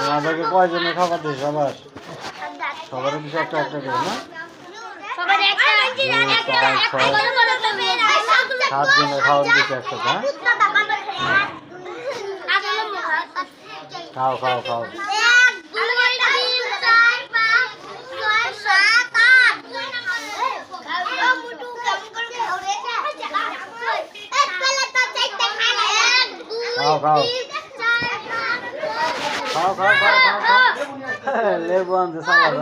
তোমাদেরকে কয়জনে খাবার দিস সবার? সবার দিস একটা একটা করে না? সাত জনে খাওয়ার একসাথে খাও খাও খাও। খাও খাও খাও খাও খাও লেবু আনতে সালাদ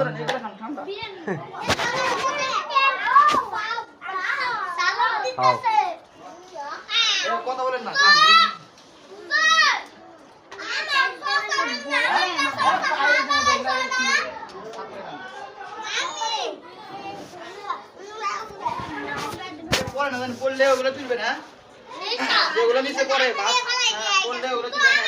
কথা বলেন না পরে না পড়লে ওগুলো তুলবে না যেগুলো নিচে পড়ে হ্যাঁ, পড়লে ওগুলো তুলবে না।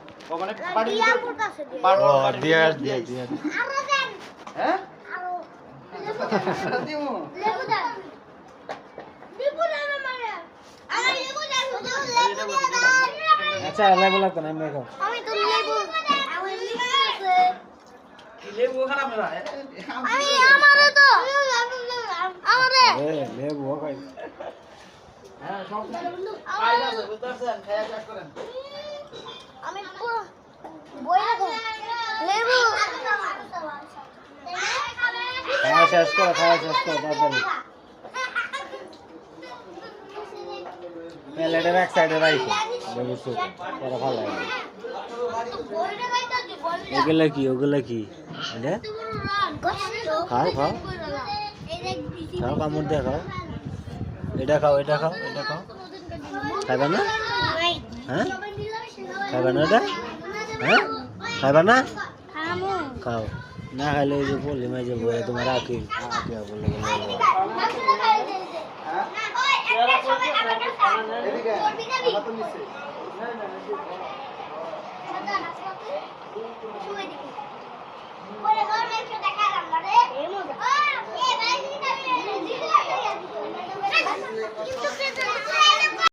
মানে ও দিয়ে দিয়ে দিয়ে। হ্যাঁ? আচ্ছা লেবু লাগতো না এমনি খাও আমি তো লেবু লেবু খারাপ না আমি আমারও তো। আমারে। লেবু খাই হ্যাঁ সব ফাইল আছে বুঝতে পারছেন? খায়া শেষ করেন। আমি পুরো বই রাখো লেবু খাওয়া শেষ করো খাওয়া শেষ করো তাড়াতাড়ি। প্লেটের এক সাইডে রাখো লেবু সুপ পরে ভালো লাগবে। এগুলা কি ওগুলা কি? এটা? খাও খাও। খাও কামড় দিয়ে খাও। এটা খাও এটা খাও এটা খাও। খাইবা না? হ্যাঁ? খাইবা না এটা? হ্যাঁ? খাইবা না? খাও। না খাইলে ওই যে বললি মাই যে বলে তোমার আঁকি আঁকি বলে গেলে